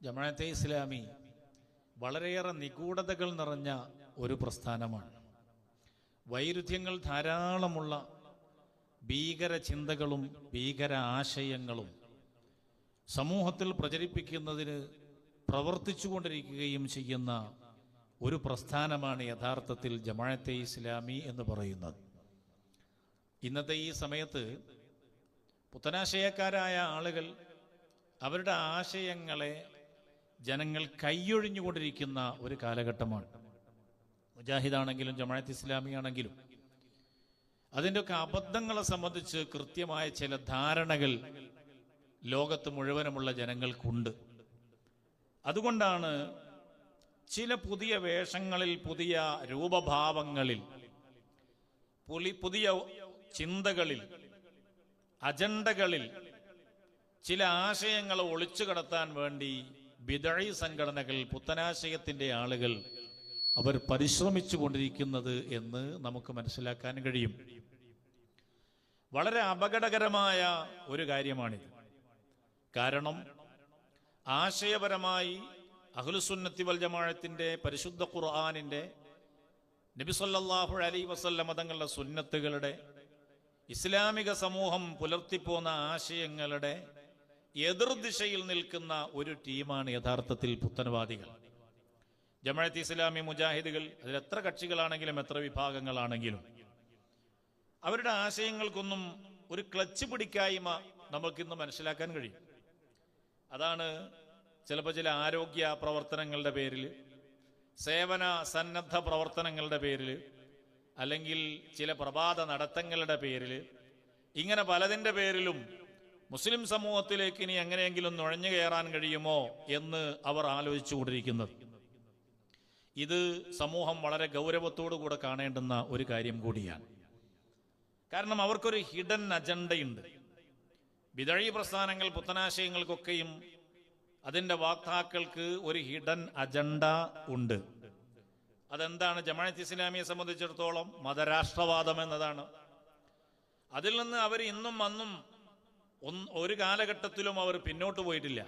ജമാഅത്തെ ഇസ്ലാമി വളരെയേറെ നിഗൂഢതകൾ നിറഞ്ഞ ഒരു പ്രസ്ഥാനമാണ്. വൈരുദ്ധ്യങ്ങൾ ധാരാളമുള്ള ഭീകര ചിന്തകളും ഭീകര ആശയങ്ങളും സമൂഹത്തിൽ പ്രചരിപ്പിക്കുന്നതിന് പ്രവർത്തിച്ചുകൊണ്ടിരിക്കുകയും ചെയ്യുന്ന ഒരു പ്രസ്ഥാനമാണ് യഥാർത്ഥത്തിൽ ജമാഅത്തെ ഇസ്ലാമി എന്ന് പറയുന്നത്. ഇന്നത്തെ ഈ സമയത്ത് പുത്തനാശയക്കാരായ ആളുകൾ അവരുടെ ആശയങ്ങളെ ജനങ്ങൾ കൈയൊഴിഞ്ഞുകൊണ്ടിരിക്കുന്ന ഒരു കാലഘട്ടമാണ്. മുജാഹിദാണെങ്കിലും ജമാഅത്ത് ഇസ്ലാമി ആണെങ്കിലും അതിന്റെയൊക്കെ അബദ്ധങ്ങളെ സംബന്ധിച്ച് കൃത്യമായ ചില ധാരണകൾ ലോകത്ത് മുഴുവനുമുള്ള ജനങ്ങൾക്കുണ്ട്. അതുകൊണ്ടാണ് ചില പുതിയ വേഷങ്ങളിൽ പുതിയ രൂപഭാവങ്ങളിൽ പുലി പുതിയ ചിന്തകളിൽ അജണ്ടകളിൽ ചില ആശയങ്ങളെ ഒളിച്ചു കടത്താൻ വേണ്ടി ബിദഴി സംഘടനകൾ പുത്തനാശയത്തിന്റെ ആളുകൾ അവർ പരിശ്രമിച്ചു കൊണ്ടിരിക്കുന്നത് എന്ന് നമുക്ക് മനസ്സിലാക്കാൻ കഴിയും. വളരെ അപകടകരമായ ഒരു കാര്യമാണിത്. കാരണം ആശയപരമായി അഹ്ലുസുന്നത്തി വൽ ജമാഅത്തിന്റെ പരിശുദ്ധ നബി നബിസൊല്ലാഹു അലൈ വസല്ല മതങ്ങളുടെ സുന്നത്തുകളുടെ ഇസ്ലാമിക സമൂഹം പുലർത്തിപ്പോന്ന ആശയങ്ങളുടെ എതിർദിശയിൽ നിൽക്കുന്ന ഒരു ടീമാണ് യഥാർത്ഥത്തിൽ പുത്തനവാദികൾ ജമാഅത്ത് ഇസ്ലാമി മുജാഹിദുകൾ അതിൽ എത്ര കക്ഷികളാണെങ്കിലും എത്ര വിഭാഗങ്ങളാണെങ്കിലും. അവരുടെ ആശയങ്ങൾക്കൊന്നും ഒരു ക്ലച്ച് പിടിക്കായ്മ നമുക്കിന്ന് മനസ്സിലാക്കാൻ കഴിയും. അതാണ് ചിലപ്പോൾ ചില ആരോഗ്യ പ്രവർത്തനങ്ങളുടെ പേരിൽ സേവന സന്നദ്ധ പ്രവർത്തനങ്ങളുടെ പേരിൽ അല്ലെങ്കിൽ ചില പ്രഭാത നടത്തങ്ങളുടെ പേരിൽ ഇങ്ങനെ പലതിന്റെ പേരിലും മുസ്ലിം സമൂഹത്തിലേക്ക് ഇനി എങ്ങനെയെങ്കിലും നുഴഞ്ഞു കയറാൻ കഴിയുമോ എന്ന് അവർ ആലോചിച്ചു ആലോചിച്ചുകൊണ്ടിരിക്കുന്നത്. ഇത് സമൂഹം വളരെ ഗൗരവത്തോടു കൂടെ കാണേണ്ടുന്ന ഒരു കാര്യം കൂടിയാണ്. കാരണം അവർക്കൊരു ഹിഡൻ അജണ്ടയുണ്ട്. വിതഴി പ്രസ്ഥാനങ്ങൾ പുത്തനാശയങ്ങൾക്കൊക്കെയും അതിന്റെ വാക്താക്കൾക്ക് ഒരു ഹിഡൻ അജണ്ട ഉണ്ട്. അതെന്താണ്? ജമാഅത്ത് ഇസ്ലാമിയെ സംബന്ധിച്ചിടത്തോളം മതരാഷ്ട്രവാദം എന്നതാണ്. അതിൽ നിന്ന് അവർ ഇന്നും അന്നും ഒരു കാലഘട്ടത്തിലും അവർ പിന്നോട്ട് പോയിട്ടില്ല.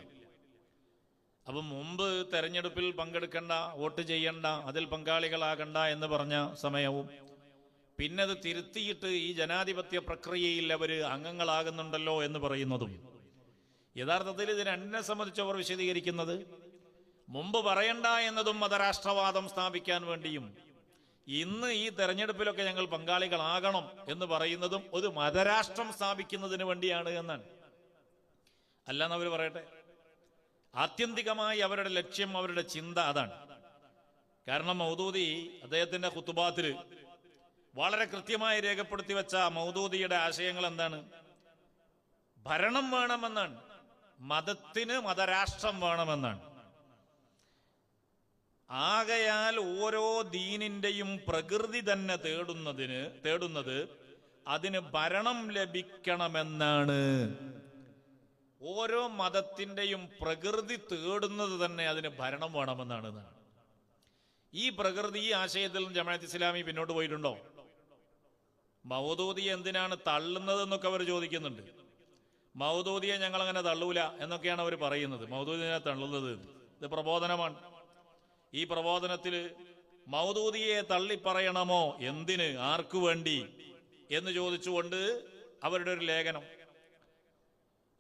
അപ്പം മുമ്പ് തെരഞ്ഞെടുപ്പിൽ പങ്കെടുക്കണ്ട വോട്ട് ചെയ്യണ്ട അതിൽ പങ്കാളികളാകണ്ട എന്ന് പറഞ്ഞ സമയവും പിന്നെ അത് തിരുത്തിയിട്ട് ഈ ജനാധിപത്യ പ്രക്രിയയിൽ അവർ അംഗങ്ങളാകുന്നുണ്ടല്ലോ എന്ന് പറയുന്നതും യഥാർത്ഥത്തിൽ ഇത് രണ്ടിനെ സംബന്ധിച്ച് അവർ വിശദീകരിക്കുന്നത് മുമ്പ് പറയണ്ട എന്നതും മതരാഷ്ട്രവാദം സ്ഥാപിക്കാൻ വേണ്ടിയും ഇന്ന് ഈ തെരഞ്ഞെടുപ്പിലൊക്കെ ഞങ്ങൾ പങ്കാളികളാകണം എന്ന് പറയുന്നതും ഒരു മതരാഷ്ട്രം സ്ഥാപിക്കുന്നതിന് വേണ്ടിയാണ് എന്നാണ്. അല്ലെന്ന് അവർ പറയട്ടെ. ആത്യന്തികമായി അവരുടെ ലക്ഷ്യം അവരുടെ ചിന്ത അതാണ്. കാരണം മൗദൂദി അദ്ദേഹത്തിന്റെ കുത്തുബാത്തിൽ വളരെ കൃത്യമായി രേഖപ്പെടുത്തി വെച്ച മൗദൂദിയുടെ ആശയങ്ങൾ എന്താണ്? ഭരണം വേണമെന്നാണ്. മതത്തിന് മതരാഷ്ട്രം വേണമെന്നാണ്. ആകയാൽ ഓരോ ദീനിന്റെയും പ്രകൃതി തന്നെ തേടുന്നതിന് തേടുന്നത് അതിന് ഭരണം ലഭിക്കണമെന്നാണ്. ഓരോ മതത്തിന്റെയും പ്രകൃതി തേടുന്നത് തന്നെ അതിന് ഭരണം വേണമെന്നാണ് ഈ പ്രകൃതി ഈ ആശയത്തിൽ ജമാഅത്ത് ഇസ്ലാമി പിന്നോട്ട് പോയിട്ടുണ്ടോ? മൗദൂദിയെ എന്തിനാണ് തള്ളുന്നത് എന്നൊക്കെ അവർ ചോദിക്കുന്നുണ്ട്. മൗദൂദിയെ ഞങ്ങൾ അങ്ങനെ തള്ളൂല എന്നൊക്കെയാണ് അവർ പറയുന്നത്. മൗദൂദിനെ തള്ളുന്നത് ഇത് പ്രബോധനമാണ്. ഈ പ്രബോധനത്തിൽ മൗദൂദിയെ തള്ളിപ്പറയണമോ? എന്തിന്? ആർക്കു വേണ്ടി? എന്ന് ചോദിച്ചുകൊണ്ട് അവരുടെ ഒരു ലേഖനം.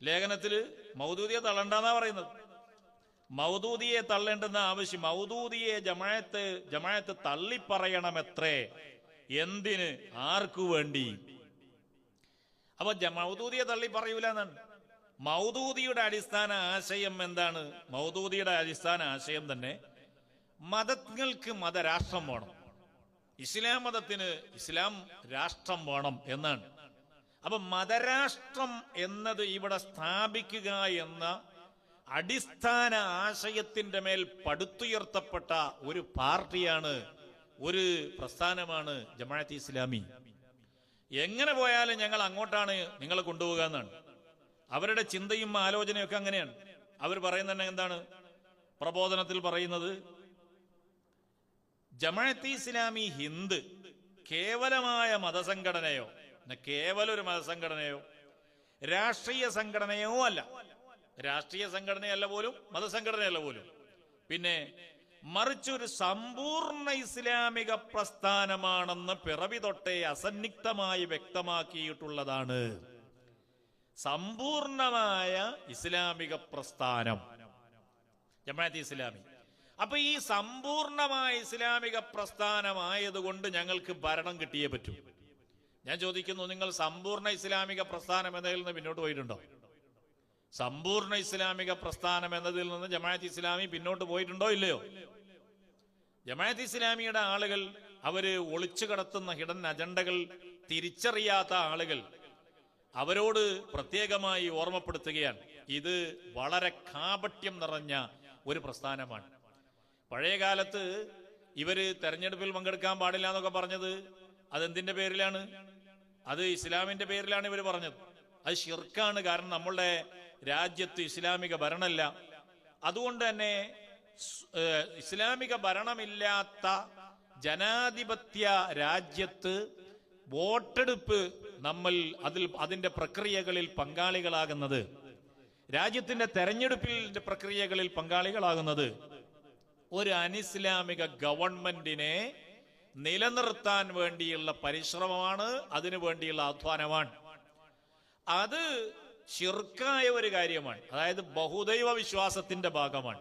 ലേഖനത്തിൽ മൗദൂദിയെ തള്ളണ്ടെന്നാ പറയുന്നത്. മൗദൂദിയെ തള്ളേണ്ടെന്ന ആവശ്യം മൗദൂദിയെ ജമായത്ത് ജമായത്ത് തള്ളിപ്പറയണമെത്രേ? എന്തിന്? ആർക്കു വേണ്ടി? അപ്പൊ മൗദൂദിയെ തള്ളി പറയൂല എന്നാണ് മൗദൂദിയുടെ അടിസ്ഥാന ആശയം എന്താണ്? മൗദൂദിയുടെ അടിസ്ഥാന ആശയം തന്നെ മതങ്ങൾക്ക് മതരാഷ്ട്രം വേണം. ഇസ്ലാം മതത്തിന് ഇസ്ലാം രാഷ്ട്രം വേണം എന്നാണ്. അപ്പൊ മതരാഷ്ട്രം എന്നത് ഇവിടെ സ്ഥാപിക്കുക എന്ന അടിസ്ഥാന ആശയത്തിന്റെ മേൽ പടുത്തുയർത്തപ്പെട്ട ഒരു പാർട്ടിയാണ് ഒരു പ്രസ്ഥാനമാണ് ജമാഅത്ത് ഇസ്ലാമി. എങ്ങനെ പോയാലും ഞങ്ങൾ അങ്ങോട്ടാണ് നിങ്ങളെ കൊണ്ടുപോകുക എന്നാണ്. അവരുടെ ചിന്തയും ആലോചനയൊക്കെ അങ്ങനെയാണ്. അവർ പറയുന്നത് എന്താണ്? പ്രബോധനത്തിൽ പറയുന്നത് ജമാഅത്ത് ഇസ്ലാമി ഹിന്ദ് കേവലമായ മതസംഘടനയോ കേവല ഒരു മതസംഘടനയോ രാഷ്ട്രീയ സംഘടനയോ അല്ല. രാഷ്ട്രീയ സംഘടനയല്ല പോലും മതസംഘടനയല്ല പോലും. പിന്നെ മറിച്ചൊരു സമ്പൂർണ ഇസ്ലാമിക പ്രസ്ഥാനമാണെന്ന് പിറവി തൊട്ടേ അസന്നിഗ്ധമായി വ്യക്തമാക്കിയിട്ടുള്ളതാണ് സമ്പൂർണമായ ഇസ്ലാമിക പ്രസ്ഥാനം. ജമാഅത്ത് ഇസ്ലാമി. അപ്പൊ ഈ സമ്പൂർണമായ ഇസ്ലാമിക പ്രസ്ഥാനമായതുകൊണ്ട് ഞങ്ങൾക്ക് ഭരണം കിട്ടിയേ പറ്റൂ. ഞാൻ ചോദിക്കുന്നു നിങ്ങൾ സമ്പൂർണ ഇസ്ലാമിക പ്രസ്ഥാനം എന്നതിൽ നിന്ന് പിന്നോട്ട് പോയിട്ടുണ്ടോ? സമ്പൂർണ ഇസ്ലാമിക പ്രസ്ഥാനം എന്നതിൽ നിന്ന് ജമാഅത്ത് ഇസ്ലാമി പിന്നോട്ട് പോയിട്ടുണ്ടോ ഇല്ലയോ? ജമാഅത്ത് ഇസ്ലാമിയുടെ ആളുകൾ അവർ ഒളിച്ചു കടത്തുന്ന ഹിഡൻ അജണ്ടകൾ തിരിച്ചറിയാത്ത ആളുകൾ അവരോട് പ്രത്യേകമായി ഓർമ്മപ്പെടുത്തുകയാണ്. ഇത് വളരെ കാപട്യം നിറഞ്ഞ ഒരു പ്രസ്ഥാനമാണ്. പഴയ കാലത്ത് ഇവർ തെരഞ്ഞെടുപ്പിൽ പങ്കെടുക്കാൻ പാടില്ല എന്നൊക്കെ പറഞ്ഞത് അതെന്തിന്റെ പേരിലാണ്? അത് ഇസ്ലാമിന്റെ പേരിലാണ് ഇവർ പറഞ്ഞത്. അത് ഷിർക്കാണ് കാരണം നമ്മളുടെ രാജ്യത്ത് ഇസ്ലാമിക ഭരണമല്ല. അതുകൊണ്ട് തന്നെ ഇസ്ലാമിക ഭരണമില്ലാത്ത ജനാധിപത്യ രാജ്യത്ത് വോട്ടെടുപ്പ് നമ്മൾ അതിൽ അതിന്റെ പ്രക്രിയകളിൽ പങ്കാളികളാകുന്നത്. രാജ്യത്തിന്റെ തെരഞ്ഞെടുപ്പിൽ പ്രക്രിയകളിൽ പങ്കാളികളാകുന്നത് ഒരു അനിസ്ലാമിക ഗവൺമെന്റിനെ നിലനിർത്താൻ വേണ്ടിയുള്ള പരിശ്രമമാണ് അതിനു വേണ്ടിയുള്ള അധ്വാനമാണ് അത് ശിർക്കായ ഒരു കാര്യമാണ്. അതായത് ബഹുദൈവ വിശ്വാസത്തിന്റെ ഭാഗമാണ്.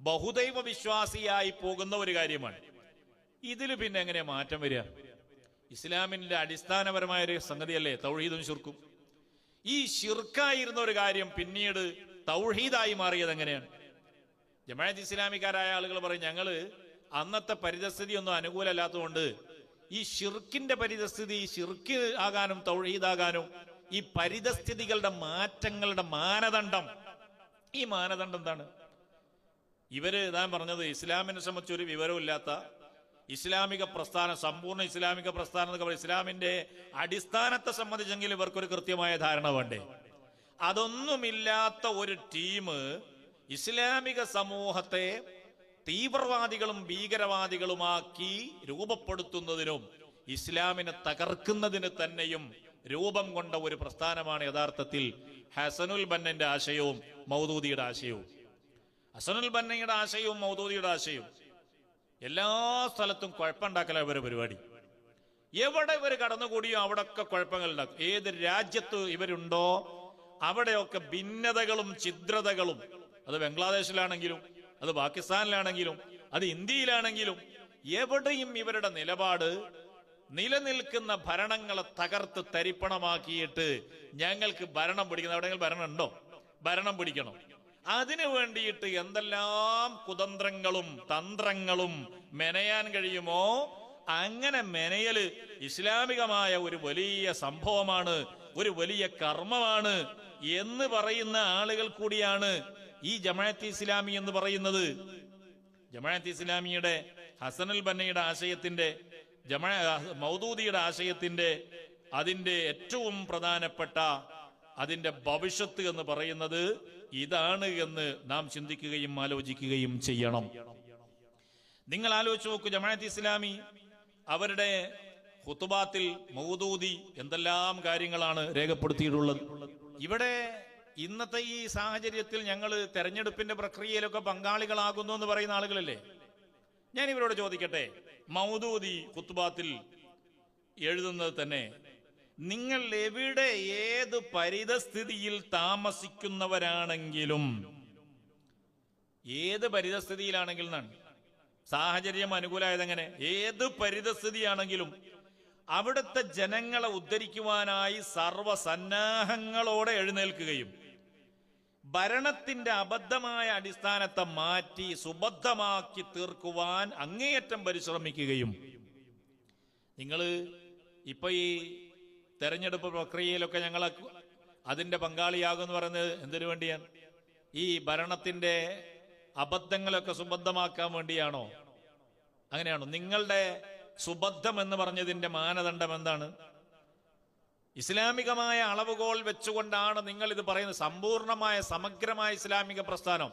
ബഹുദൈവ വിശ്വാസിയായി പോകുന്ന ഒരു കാര്യമാണ്. ഇതിൽ പിന്നെ എങ്ങനെ മാറ്റം വരിക? ഇസ്ലാമിന്റെ അടിസ്ഥാനപരമായ ഒരു സംഗതിയല്ലേ? തൗഹീദും ശിർക്കും. ഈ ഷിർക്കായിരുന്ന ഒരു കാര്യം പിന്നീട് തൗഹീദായി മാറിയത് എങ്ങനെയാണ്? ജമാഅത്ത് ഇസ്ലാമിക്കാരായ ആളുകൾ പറയും ഞങ്ങൾ അന്നത്തെ പരിതസ്ഥിതി ഒന്നും അനുകൂലമല്ലാത്തതുകൊണ്ട് ഈ ഷിർക്കിന്റെ പരിതസ്ഥിതി ഷിർക്ക് ആകാനും തൗഹീദാകാനും ഈ പരിതസ്ഥിതികളുടെ മാറ്റങ്ങളുടെ മാനദണ്ഡം. ഈ മാനദണ്ഡം എന്താണ്? ഇവർ ഞാൻ പറഞ്ഞത് ഇസ്ലാമിനെ സംബന്ധിച്ച് ഒരു വിവരമില്ലാത്ത ഇസ്ലാമിക പ്രസ്ഥാനം സമ്പൂർണ ഇസ്ലാമിക പ്രസ്ഥാനം എന്നൊക്കെ ഇസ്ലാമിന്റെ അടിസ്ഥാനത്തെ സംബന്ധിച്ചെങ്കിൽ ഇവർക്കൊരു കൃത്യമായ ധാരണ വേണ്ടേ? അതൊന്നുമില്ലാത്ത ഒരു ടീം ഇസ്ലാമിക സമൂഹത്തെ തീവ്രവാദികളും ഭീകരവാദികളുമാക്കി രൂപപ്പെടുത്തുന്നതിനും ഇസ്ലാമിനെ തകർക്കുന്നതിന് തന്നെയും രൂപം കൊണ്ട ഒരു പ്രസ്ഥാനമാണ് യഥാർത്ഥത്തിൽ ഹസനുൽ ബന്നന്റെ ആശയവും മൗദൂദിയുടെ ആശയവും. ഹസനുൽ ബന്നയുടെ ആശയവും മൗദൂദിയുടെ ആശയവും. എല്ലാ സ്ഥലത്തും കുഴപ്പമുണ്ടാക്കല ഇവരെ പരിപാടി. എവിടെ ഇവർ കടന്നുകൂടിയോ അവിടെയൊക്കെ കുഴപ്പങ്ങൾ ഉണ്ടാക്കും ഏത് രാജ്യത്ത് ഇവരുണ്ടോ അവിടെയൊക്കെ ഭിന്നതകളും ഛിദ്രതകളും അത് ബംഗ്ലാദേശിലാണെങ്കിലും അത് പാകിസ്ഥാനിലാണെങ്കിലും അത് ഇന്ത്യയിലാണെങ്കിലും എവിടെയും ഇവരുടെ നിലപാട് നിലനിൽക്കുന്ന ഭരണങ്ങളെ തകർത്ത് തരിപ്പണമാക്കിയിട്ട് ഞങ്ങൾക്ക് ഭരണം പിടിക്കുന്ന എവിടെയെങ്കിലും ഭരണം ഉണ്ടോ? ഭരണം പിടിക്കണം. അതിനു വേണ്ടിയിട്ട് എന്തെല്ലാം കുതന്ത്രങ്ങളും തന്ത്രങ്ങളും മെനയാൻ കഴിയുമോ? അങ്ങനെ മെനയൽ ഇസ്ലാമികമായ ഒരു വലിയ സംഭവമാണ് ഒരു വലിയ കർമ്മമാണ് എന്ന് പറയുന്ന ആളുകൾ കൂടിയാണ് ഈ ജമാഅത്ത് ഇസ്ലാമി എന്ന് പറയുന്നത് ജമാഅത്ത് ഇസ്ലാമിയുടെ ഹസനൽ ബന്നയുടെ ആശയത്തിന്റെ ജമാ മൗദൂദിയുടെ ആശയത്തിന്റെ അതിന്റെ ഏറ്റവും പ്രധാനപ്പെട്ട അതിന്റെ ഭവിഷ്യത്ത് എന്ന് പറയുന്നത് ഇതാണ് എന്ന് നാം ചിന്തിക്കുകയും ആലോചിക്കുകയും ചെയ്യണം. നിങ്ങൾ ആലോചിച്ച് നോക്കൂ ജമാഅത്ത് ഇസ്ലാമി അവരുടെ ഹുത്തുബാത്തിൽ മൗദൂദി എന്തെല്ലാം കാര്യങ്ങളാണ് രേഖപ്പെടുത്തിയിട്ടുള്ളത്? ഇവിടെ ഇന്നത്തെ ഈ സാഹചര്യത്തിൽ ഞങ്ങൾ തെരഞ്ഞെടുപ്പിന്റെ പ്രക്രിയയിലൊക്കെ പങ്കാളികളാകുന്നു എന്ന് പറയുന്ന ആളുകളല്ലേ? ഞാൻ ഇവരോട് ചോദിക്കട്ടെ മൗദൂദി കുത്തുബാത്തിൽ എഴുതുന്നത് തന്നെ നിങ്ങൾ എവിടെ ഏത് പരിതസ്ഥിതിയിൽ താമസിക്കുന്നവരാണെങ്കിലും ഏത് പരിതസ്ഥിതിയിലാണെങ്കിലും സാഹചര്യം അനുകൂലമായത് എങ്ങനെ ഏത് പരിതസ്ഥിതിയാണെങ്കിലും അവിടുത്തെ ജനങ്ങളെ ഉദ്ധരിക്കുവാനായി സർവസന്നാഹങ്ങളോടെ എഴുന്നേൽക്കുകയും ഭരണത്തിന്റെ അബദ്ധമായ അടിസ്ഥാനത്തെ മാറ്റി സുബദ്ധമാക്കി തീർക്കുവാൻ അങ്ങേയറ്റം പരിശ്രമിക്കുകയും. നിങ്ങൾ ഇപ്പൊ ഈ തെരഞ്ഞെടുപ്പ് പ്രക്രിയയിലൊക്കെ ഞങ്ങൾ അതിന്റെ പങ്കാളിയാകുമെന്ന് പറയുന്നത് എന്തിനു വേണ്ടിയാണ്? ഈ ഭരണത്തിന്റെ അബദ്ധങ്ങളൊക്കെ സുബദ്ധമാക്കാൻ വേണ്ടിയാണോ? അങ്ങനെയാണോ? നിങ്ങളുടെ സുബദ്ധം എന്ന് പറഞ്ഞതിന്റെ മാനദണ്ഡം എന്താണ്? ഇസ്ലാമികമായ അളവുകോൾ വെച്ചുകൊണ്ടാണ് നിങ്ങൾ ഇത് പറയുന്നത്. സമ്പൂർണമായ സമഗ്രമായ ഇസ്ലാമിക പ്രസ്ഥാനം.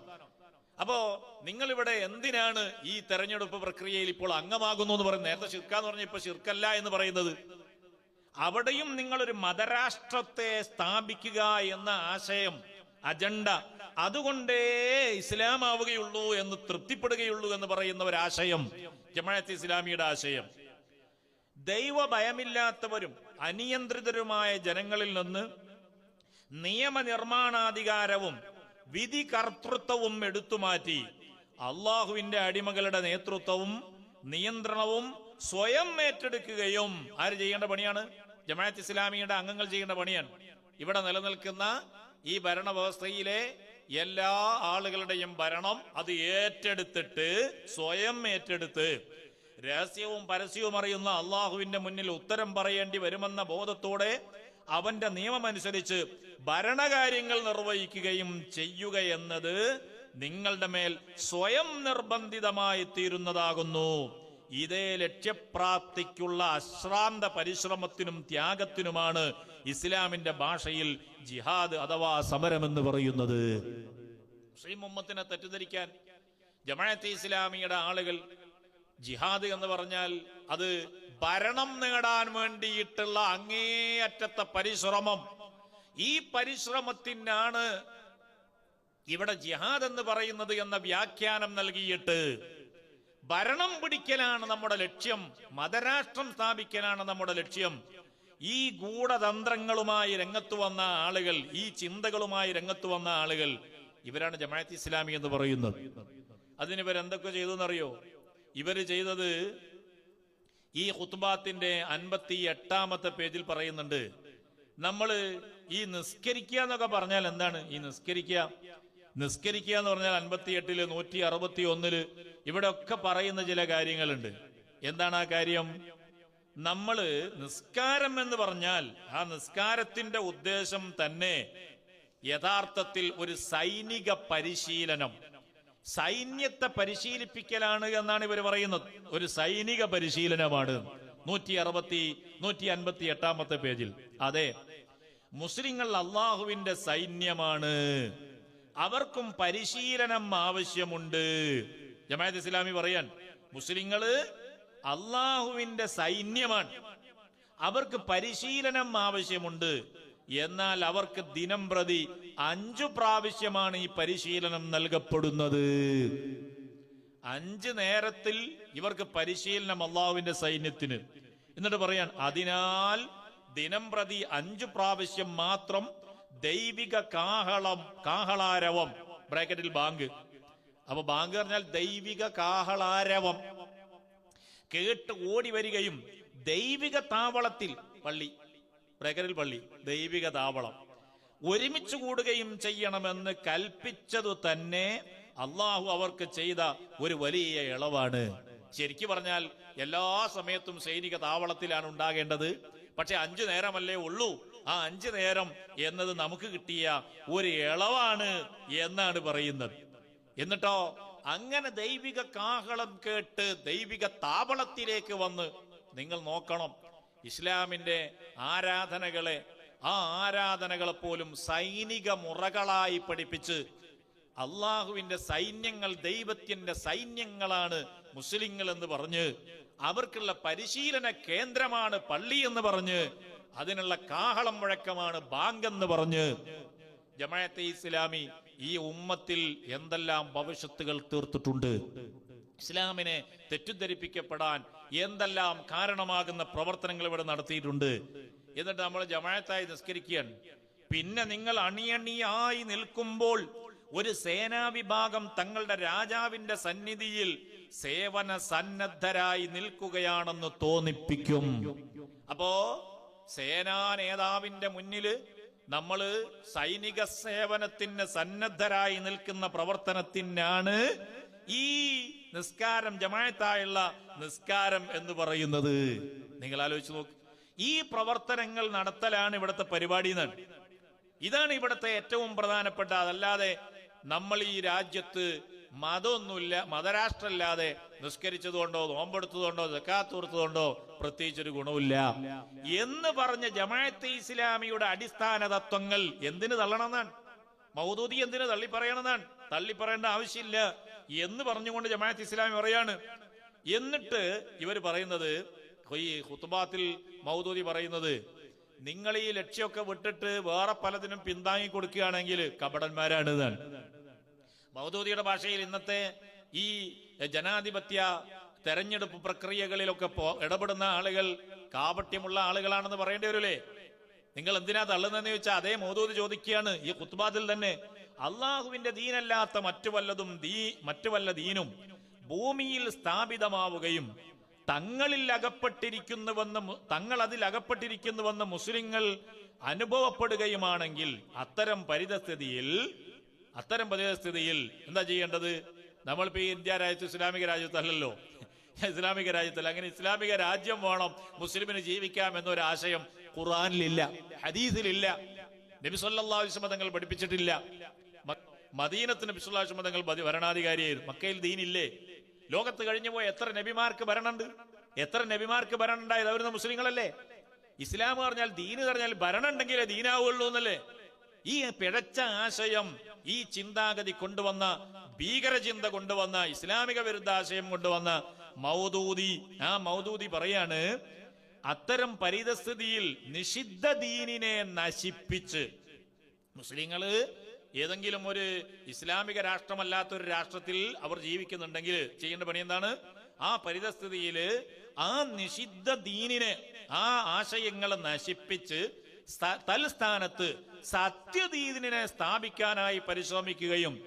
അപ്പോ നിങ്ങൾ ഇവിടെ എന്തിനാണ് ഈ തെരഞ്ഞെടുപ്പ് പ്രക്രിയയിൽ ഇപ്പോൾ അംഗമാകുന്നു എന്ന് പറയുന്നത്? നേരത്തെ ഷിർക്കാന്ന് പറഞ്ഞ ഇപ്പൊ ശിർക്കല്ല എന്ന് പറയുന്നത്. അവിടെയും നിങ്ങളൊരു മതരാഷ്ട്രത്തെ സ്ഥാപിക്കുക എന്ന ആശയം അജണ്ട അതുകൊണ്ടേ ഇസ്ലാമാവുകയുള്ളൂ എന്ന് തൃപ്തിപ്പെടുകയുള്ളൂ എന്ന് പറയുന്ന ഒരു ആശയം ജമാഅത്ത് ഇസ്ലാമിയുടെ ആശയം. ദൈവ ഭയമില്ലാത്തവരും അനിയന്ത്രിതരുമായ ജനങ്ങളിൽ നിന്ന് നിയമനിർമ്മാണാധികാരവും വിധി കർത്തൃത്വവും എടുത്തുമാറ്റി അള്ളാഹുവിന്റെ അടിമകളുടെ നേതൃത്വവും നിയന്ത്രണവും സ്വയം ഏറ്റെടുക്കുകയും ആര് ചെയ്യേണ്ട പണിയാണ്? ജമാഅത്ത് ഇസ്ലാമിയുടെ അംഗങ്ങൾ ചെയ്യേണ്ട പണിയാണ്. ഇവിടെ നിലനിൽക്കുന്ന ഈ ഭരണവ്യവസ്ഥയിലെ എല്ലാ ആളുകളുടെയും ഭരണം അത് ഏറ്റെടുത്തിട്ട് സ്വയം ഏറ്റെടുത്ത്. രഹസ്യവും പരസ്യവും അറിയുന്ന അള്ളാഹുവിന്റെ മുന്നിൽ ഉത്തരം പറയേണ്ടി വരുമെന്ന ബോധത്തോടെ അവന്റെ നിയമമനുസരിച്ച് ഭരണകാര്യങ്ങൾ നിർവഹിക്കുകയും ചെയ്യുക എന്നത് നിങ്ങളുടെ മേൽ സ്വയം നിർബന്ധിതമായി തീരുന്നതാകുന്നു. ഇതേ ലക്ഷ്യപ്രാപ്തിക്കുള്ള അശ്രാന്ത പരിശ്രമത്തിനും ത്യാഗത്തിനുമാണ് ഇസ്ലാമിന്റെ ഭാഷയിൽ ജിഹാദ് അഥവാ എന്ന് പറയുന്നത്. മുസ്ലിം ഉമ്മത്തിനെ തെറ്റിദ്ധരിക്കാൻ ജമാഅത്തെ ഇസ്ലാമിയുടെ ആളുകൾ ജിഹാദ് എന്ന് പറഞ്ഞാൽ അത് ഭരണം നേടാൻ വേണ്ടിയിട്ടുള്ള അങ്ങേയറ്റത്തെ പരിശ്രമം. ഈ പരിശ്രമത്തിനാണ് ഇവിടെ ജിഹാദ് എന്ന് പറയുന്നത് എന്ന വ്യാഖ്യാനം നൽകിയിട്ട് ഭരണം പിടിക്കലാണ് നമ്മുടെ ലക്ഷ്യം മതരാഷ്ട്രം സ്ഥാപിക്കലാണ് നമ്മുടെ ലക്ഷ്യം. ഈ ഗൂഢതന്ത്രങ്ങളുമായി രംഗത്ത് വന്ന ആളുകൾ ഈ ചിന്തകളുമായി രംഗത്ത് വന്ന ആളുകൾ ഇവരാണ് ജമാഅത്ത് ഇസ്ലാമി എന്ന് പറയുന്നത്. അതിന് ഇവരെന്തൊക്കെ ചെയ്തു എന്നറിയോ ഇവർ ചെയ്തത് ഈ ഹുത്ബാത്തിന്റെ അൻപത്തി എട്ടാമത്തെ പേജിൽ പറയുന്നുണ്ട് നമ്മൾ ഈ നിസ്കരിക്കുക എന്നൊക്കെ പറഞ്ഞാൽ എന്താണ്? ഈ നിസ്കരിക്കുക. നിസ്കരിക്കുക എന്ന് പറഞ്ഞാൽ അൻപത്തി എട്ടിൽ നൂറ്റി അറുപത്തി ഒന്നിൽ ഇവിടെ ഒക്കെ പറയുന്ന ചില കാര്യങ്ങളുണ്ട്. എന്താണ് ആ കാര്യം? നമ്മൾ നിസ്കാരം എന്ന് പറഞ്ഞാൽ ആ നിസ്കാരത്തിന്റെ ഉദ്ദേശം തന്നെ യഥാർത്ഥത്തിൽ ഒരു സൈനിക പരിശീലനം. സൈന്യത്തെ പരിശീലിപ്പിക്കലാണ് എന്നാണ് ഇവർ പറയുന്നത്. ഒരു സൈനിക പരിശീലനമാണ്. നൂറ്റി അറുപത്തി നൂറ്റി അൻപത്തി എട്ടാമത്തെ പേജിൽ. അതെ മുസ്ലിങ്ങൾ അള്ളാഹുവിന്റെ സൈന്യമാണ്. അവർക്കും പരിശീലനം ആവശ്യമുണ്ട്. ജമാഅത്ത് ഇസ്ലാമി പറയാൻ മുസ്ലിങ്ങൾ അള്ളാഹുവിന്റെ സൈന്യമാണ്. അവർക്ക് പരിശീലനം ആവശ്യമുണ്ട്. എന്നാൽ അവർക്ക് ദിനം പ്രതി അഞ്ചു പ്രാവശ്യമാണ് ഈ പരിശീലനം നൽകപ്പെടുന്നത്. അഞ്ച് നേരത്തിൽ ഇവർക്ക് പരിശീലനം അള്ളാഹുവിന്റെ സൈന്യത്തിന്. എന്നിട്ട് പറയാൻ അതിനാൽ ദിനം പ്രതി അഞ്ചു പ്രാവശ്യം മാത്രം ദൈവിക കാഹളം കാഹളാരവം. ബ്രാക്കറ്റിൽ ബാങ്ക്. അപ്പൊ ബാങ്ക് പറഞ്ഞാൽ ദൈവിക കാഹളാരവം. കേട്ട് ഓടി വരികയും ദൈവിക താവളത്തിൽ പള്ളി പ്രകരിൽ പള്ളി ദൈവിക താവളം ഒരുമിച്ച് കൂടുകയും ചെയ്യണമെന്ന് കൽപ്പിച്ചതു തന്നെ അള്ളാഹു അവർക്ക് ചെയ്ത ഒരു വലിയ ഇളവാണ്. ശരിക്കു പറഞ്ഞാൽ എല്ലാ സമയത്തും സൈനിക താവളത്തിലാണ് ഉണ്ടാകേണ്ടത്. പക്ഷെ അഞ്ചു നേരമല്ലേ ഉള്ളൂ. ആ അഞ്ചു നേരം എന്നത് നമുക്ക് കിട്ടിയ ഒരു ഇളവാണ് എന്നാണ് പറയുന്നത്. എന്നിട്ടോ അങ്ങനെ ദൈവിക കാഹളം കേട്ട് ദൈവിക താവളത്തിലേക്ക് വന്ന് നിങ്ങൾ നോക്കണം. ഇസ്ലാമിന്റെ ആരാധനകളെ ആ ആരാധനകളെ പോലും സൈനിക മുറകളായി പഠിപ്പിച്ച് അള്ളാഹുവിന്റെ സൈന്യങ്ങൾ ദൈവത്തിന്റെ സൈന്യങ്ങളാണ് മുസ്ലിങ്ങൾ എന്ന് പറഞ്ഞ് അവർക്കുള്ള പരിശീലന കേന്ദ്രമാണ് പള്ളി എന്ന് പറഞ്ഞ് അതിനുള്ള കാഹളം മുഴക്കമാണ് ബാങ്ക് എന്ന് പറഞ്ഞ് ജമാഅത്തെ ഇസ്ലാമി ഈ ഉമ്മത്തിൽ എന്തെല്ലാം ഭവിഷ്യത്തുകൾ തീർത്തിട്ടുണ്ട്? ഇസ്ലാമിനെ തെറ്റിദ്ധരിപ്പിക്കപ്പെടാൻ എന്തെല്ലാം കാരണമാകുന്ന പ്രവർത്തനങ്ങൾ ഇവിടെ നടത്തിയിട്ടുണ്ട്? എന്നിട്ട് നമ്മൾ ജമായത്തായി നിസ്കരിക്കുകയാണ്. പിന്നെ നിങ്ങൾ അണിയണിയായി നിൽക്കുമ്പോൾ ഒരു സേനാ വിഭാഗം തങ്ങളുടെ രാജാവിന്റെ സന്നിധിയിൽ സേവന സന്നദ്ധരായി നിൽക്കുകയാണെന്ന് തോന്നിപ്പിക്കും. അപ്പോ സേനാ നേതാവിന്റെ മുന്നിൽ നമ്മൾ സൈനിക സേവനത്തിന് സന്നദ്ധരായി നിൽക്കുന്ന പ്രവർത്തനത്തിനാണ് ഈ നിസ്കാരം ജമായത്തായുള്ള നിസ്കാരം എന്ന് പറയുന്നത്. നിങ്ങൾ ആലോചിച്ച് നോക്ക്. ഈ പ്രവർത്തനങ്ങൾ നടത്തലാണ് ഇവിടുത്തെ പരിപാടി എന്നാണ്. ഇതാണ് ഇവിടുത്തെ ഏറ്റവും പ്രധാനപ്പെട്ട. അതല്ലാതെ നമ്മൾ ഈ രാജ്യത്ത് മതമൊന്നുമില്ല മതരാഷ്ട്രമല്ലാതെ നിസ്കരിച്ചതുകൊണ്ടോ നോമ്പെടുത്തതുകൊണ്ടോ ജക്കാത്തൂർത്തതുകൊണ്ടോ പ്രത്യേകിച്ച് ഒരു ഗുണമില്ല എന്ന് പറഞ്ഞ ജമാഅത്തെ ഇസ്ലാമിയുടെ അടിസ്ഥാന തത്വങ്ങൾ എന്തിനു തള്ളണമെന്നാണ്? മൗദൂദി എന്തിനു തള്ളി പറയണമെന്നാണ് തള്ളി പറയേണ്ട ആവശ്യമില്ല. എന്ന് പറഞ്ഞുകൊണ്ട് ജമാഅത്ത് ഇസ്ലാമി പറയാണ്. എന്നിട്ട് ഇവർ പറയുന്നത് ഈ മൗദൂദി പറയുന്നത് നിങ്ങൾ ഈ ലക്ഷ്യമൊക്കെ വിട്ടിട്ട് വേറെ പലതിനും പിന്താങ്ങി കൊടുക്കുകയാണെങ്കിൽ കപടന്മാരാണ് മൗദൂദിയുടെ ഭാഷയിൽ ഇന്നത്തെ ഈ ജനാധിപത്യ തെരഞ്ഞെടുപ്പ് പ്രക്രിയകളിലൊക്കെ ഇടപെടുന്ന ആളുകൾ കാപട്യമുള്ള ആളുകളാണെന്ന് പറയേണ്ടി വരൂലേ നിങ്ങൾ എന്തിനാ തള്ളുന്നതെന്ന് ചോദിച്ചാൽ അതേ മോദൂദ് ചോദിക്കുകയാണ്. ഈ കുത്തുബാദിൽ തന്നെ അള്ളാഹുവിന്റെ ദീനല്ലാത്ത മറ്റു വല്ലതും ദീ മറ്റു വല്ല ദീനും ഭൂമിയിൽ സ്ഥാപിതമാവുകയും തങ്ങളിൽ അകപ്പെട്ടിരിക്കുന്നുവെന്ന് തങ്ങൾ അതിൽ അകപ്പെട്ടിരിക്കുന്നുവെന്ന് മുസ്ലിങ്ങൾ അനുഭവപ്പെടുകയുമാണെങ്കിൽ അത്തരം പരിതസ്ഥിതിയിൽ അത്തരം പരിതസ്ഥിതിയിൽ എന്താ ചെയ്യേണ്ടത്? നമ്മളിപ്പോ ഈ ഇന്ത്യ രാജ്യത്ത് ഇസ്ലാമിക രാജ്യത്തല്ലല്ലോ. ഇസ്ലാമിക രാജ്യത്തല്ല. അങ്ങനെ ഇസ്ലാമിക രാജ്യം വേണം മുസ്ലിമിന് ജീവിക്കാം എന്നൊരാശയം ആശയം ഖുർആനിലില്ല ഹദീസിലില്ല. വസല്ലം തങ്ങൾ പഠിപ്പിച്ചിട്ടില്ല. മദീനത്തിന് മദീനത്ത് നബി സല്ലല്ലാഹു അലൈഹി വസല്ലം തങ്ങൾ ഭരണാധികാരിയായിരുന്നു. മക്കയിൽ ദീനില്ലേ? ലോകത്ത് കഴിഞ്ഞു പോയ എത്ര നബിമാർക്ക് ഭരണമുണ്ട്? എത്ര നബിമാർക്ക് ഭരണം ഉണ്ടായത് അവരുന്ന മുസ്ലിങ്ങളല്ലേ? ഇസ്ലാം പറഞ്ഞാൽ ദീന് പറഞ്ഞാൽ ഭരണം ഉണ്ടെങ്കിലേ ദീനാവുള്ളൂ എന്നല്ലേ? ഈ പിഴച്ച ആശയം ഈ ചിന്താഗതി കൊണ്ടുവന്ന ഭീകരചിന്ത കൊണ്ടുവന്ന ഇസ്ലാമിക വിരുദ്ധാശയം കൊണ്ടുവന്ന മൗദൂദി ആ മൗദൂദി പറയാണ് അത്തരം പരിതസ്ഥിതിയിൽ നിഷിദ്ധ ദീനിനെ നശിപ്പിച്ച് മുസ്ലിങ്ങൾ ഏതെങ്കിലും ഒരു ഇസ്ലാമിക രാഷ്ട്രമല്ലാത്ത ഒരു രാഷ്ട്രത്തിൽ അവർ ജീവിക്കുന്നുണ്ടെങ്കിൽ ചെയ്യേണ്ട പണി എന്താണ്? ആ പരിതസ്ഥിതിയിൽ ആ നിഷിദ്ധ ദീനിനെ ആ ആശയങ്ങളെ നശിപ്പിച്ച് സ്ഥ- തൽസ്ഥാനത്ത് സത്യദീനിനെ സ്ഥാപിക്കാനായി പരിശ്രമിക്കുകയും